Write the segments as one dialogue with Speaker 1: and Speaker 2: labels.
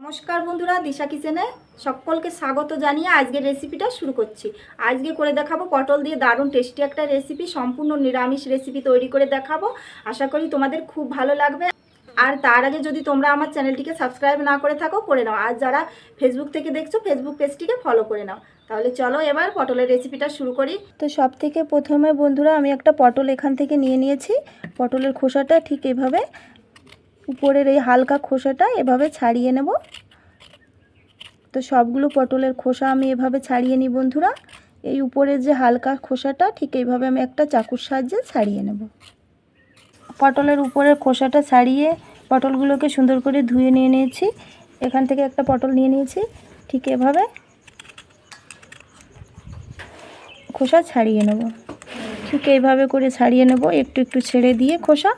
Speaker 1: নমস্কার বন্ধুরা, দিশা কিচেনে সকলকে স্বাগত জানিয়ে আজকের রেসিপিটা শুরু করছি। আজকে করে দেখাবো পটল দিয়ে দারুণ টেস্টি একটা রেসিপি সম্পূর্ণ নিরামিষ রেসিপি তৈরি করে দেখাবো। আশা করি তোমাদের খুব ভালো লাগবে। আর তার আগে যদি তোমরা আমার চ্যানেলটিকে সাবস্ক্রাইব না করে থাকো, করে নাও। আর যারা ফেসবুক থেকে দেখছ ফেসবুক পেজটিকে ফলো করে নাও। তাহলে চলো এবার পটলের রেসিপিটা শুরু করি। তো সব থেকে প্রথমে বন্ধুরা, আমি একটা পটল এখান থেকে নিয়ে নিয়েছি। পটলের খোসাটা ঠিক এভাবে উপরের এই হালকা খোসাটা এভাবে ছাড়িয়ে নেব। তো সবগুলো পটলের খোসা আমি এভাবে ছাড়িয়ে নিই বন্ধুরা। এই উপরের যে হালকা খোসাটা ঠিক এইভাবে আমি একটা চাকুর সাহায্যে ছাড়িয়ে নেব। পটলের উপরের খোসাটা ছাড়িয়ে পটলগুলোকে সুন্দর করে ধুয়ে নিয়ে নিয়েছি। এখান থেকে একটা পটল নিয়ে নিয়েছি। ঠিক এভাবে খোসা ছাড়িয়ে নেব। ঠিক এইভাবে করে ছাড়িয়ে নেব। একটু একটু ছেড়ে দিয়ে খোসা।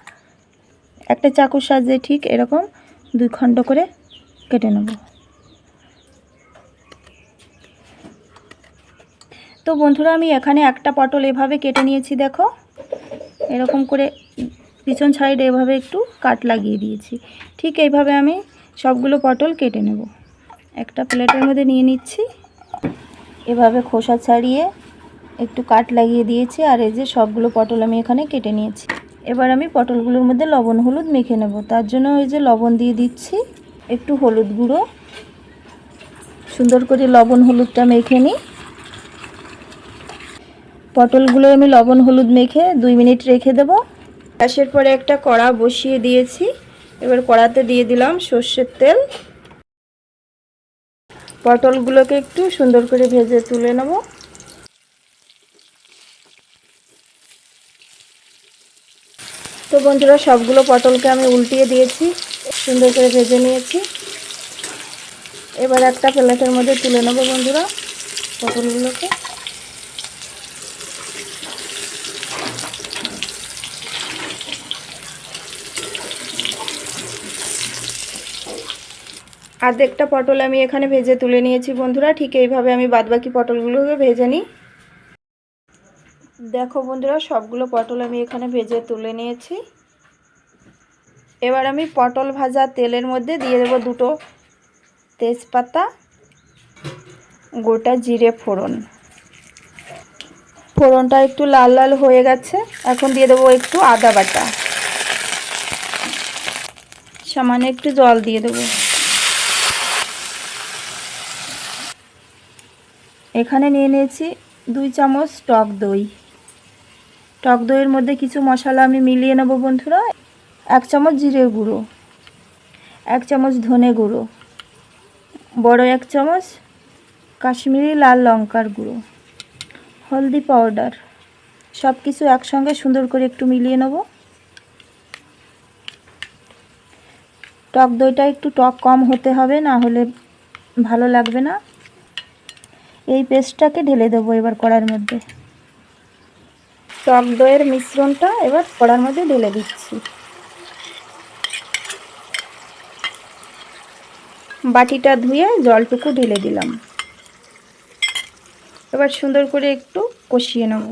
Speaker 1: একটা চাকুর সাহায্যে ঠিক এরকম দুই খণ্ড করে কেটে নেব। তো বন্ধুরা, আমি এখানে একটা পটল এভাবে কেটে নিয়েছি, দেখো। এরকম করে পিছন সাইডে এভাবে একটু কাট লাগিয়ে দিয়েছি। ঠিক এইভাবে আমি সবগুলো পটল কেটে নেব। একটা প্লেটের মধ্যে নিয়ে নিচ্ছি। এভাবে খোসা ছাড়িয়ে একটু কাট লাগিয়ে দিয়েছি, আর এই যে সবগুলো পটল আমি এখানে কেটে নিয়েছি। এবার আমি পটলগুলোর মধ্যে লবণ, হলুদ মেখে নেব। তার জন্য ওই যে লবণ দিয়ে দিচ্ছি, একটু হলুদ গুঁড়ো। সুন্দর করে লবণ, হলুদটা মেখে নিই। পটলগুলো আমি লবণ, হলুদ মেখে দুই মিনিট রেখে দেব। গ্যাসের পরে একটা কড়া বসিয়ে দিয়েছি। এবার কড়াতে দিয়ে দিলাম সর্ষের তেল। পটলগুলোকে একটু সুন্দর করে ভেজে তুলে নেব। তো বন্ধুরা, সবগুলো পটলকে আমি উল্টিয়ে দিয়েছি, সুন্দর করে ভেজে নিয়েছি। এবার একটা প্লেটের মধ্যে তুলে নেব বন্ধুরা পটলগুলোকে। আর্ধেকটা পটল আমি এখানে ভেজে তুলে নিয়েছি বন্ধুরা, ঠিক এইভাবে আমি বাদবাকি পটলগুলোকে ভেজে নিই। দেখো বন্ধুরা, সবগুলো পটল আমি এখানে ভেজে তুলে নিয়েছি। এবার আমি পটল ভাজা তেলের মধ্যে দিয়ে দেবো দুটো তেজপাতা, গোটা জিরে ফোড়ন। ফোড়নটা একটু লাল লাল হয়ে গেছে, এখন দিয়ে দেবো একটু আদা বাটা। সামান্য একটু জল দিয়ে দেবো। এখানে নিয়ে নিয়েছি দুই চামচ টক দই। টক দইয়ের মধ্যে কিছু মশলা আমি মিলিয়ে নেব বন্ধুরা। এক চামচ জিরে গুঁড়ো, এক চামচ ধনে গুঁড়ো, বড় এক চামচ কাশ্মীরি লাল লঙ্কার গুঁড়ো, হলদি পাউডার সব কিছু একসঙ্গে সুন্দর করে একটু মিলিয়ে নেব। টক দইটা একটু টক কম হতে হবে, না হলে ভালো লাগবে না। এই পেস্টটাকে ঢেলে দেবো এবার কড়ার মধ্যে। টক দইয়ের মিশ্রণটা এবার কড়ার মধ্যে ঢেলে দিচ্ছি। বাটিটা ধুয়ে জলটুকু ঢেলে দিলাম। এবার সুন্দর করে একটু কষিয়ে নেব।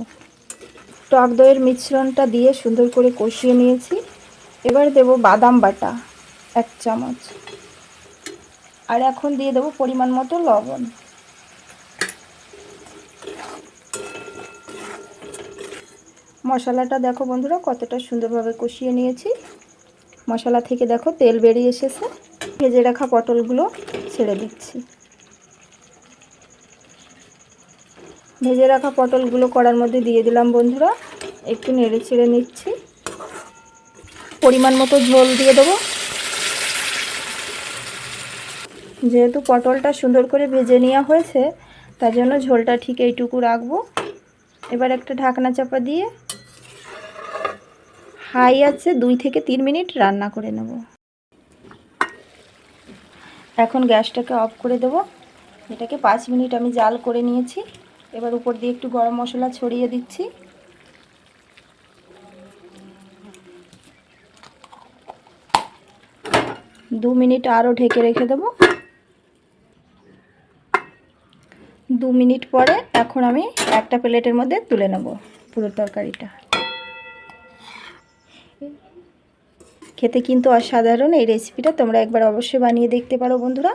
Speaker 1: টক দইয়ের মিশ্রণটা দিয়ে সুন্দর করে কষিয়ে নিয়েছি। এবার দেব বাদাম বাটা, এক চামচ। আর এখন দিয়ে দেবো পরিমাণ মতো লবণ। মশলাটা দেখো বন্ধুরা, কতটা সুন্দরভাবে কষিয়ে নিয়েছি। মশলা থেকে দেখো তেল বেরিয়ে এসেছে। ভেজে রাখা পটলগুলো ছেড়ে দিচ্ছি। ভেজে রাখা পটলগুলো কড়ার মধ্যে দিয়ে দিলাম বন্ধুরা। একটু নেড়ে ছেড়ে নিচ্ছি। পরিমাণ মতো ঝোল দিয়ে দেবো। যেহেতু পটলটা সুন্দর করে ভেজে নেওয়া হয়েছে, তার জন্য ঝোলটা ঠিক এইটুকু রাখব। এবার একটা ঢাকনা চাপা দিয়ে হাই আছে, দুই থেকে তিন মিনিট রান্না করে নেব। এখন গ্যাসটাকে অফ করে দেব। এটাকে পাঁচ মিনিট আমি জাল করে নিয়েছি। এবার উপর দিয়ে একটু গরম মশলা ছড়িয়ে দিচ্ছি। দু মিনিট আরও ঢেকে রেখে দেবো। দু মিনিট পরে এখন আমি একটা প্লেটের মধ্যে তুলে নেব পুরো তরকারিটা। খেতে কিন্তু অসাধারণ এই রেসিপিটা তোমরা একবার অবশ্যই বানিয়ে দেখতে পারো বন্ধুরা।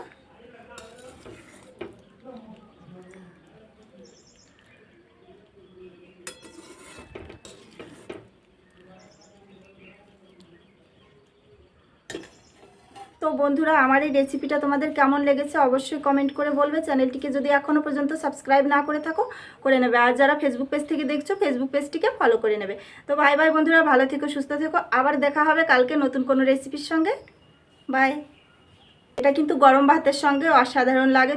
Speaker 1: তো বন্ধুরা, আমার এই রেসিপিটা তোমাদের কেমন লেগেছে অবশ্যই কমেন্ট করে বলবে। চ্যানেলটিকে যদি এখনও পর্যন্ত সাবস্ক্রাইব না করে থাকো, করে নেবে। আর যারা ফেসবুক পেজ থেকে দেখছ ফেসবুক পেজটিকে ফলো করে নেবে। তো বাই বাই বন্ধুরা, ভালো থেকো, সুস্থ থেকো। আবার দেখা হবে কালকে নতুন কোনো রেসিপির সঙ্গে। বাই এটা কিন্তু গরম ভাতের সঙ্গে অসাধারণ লাগে।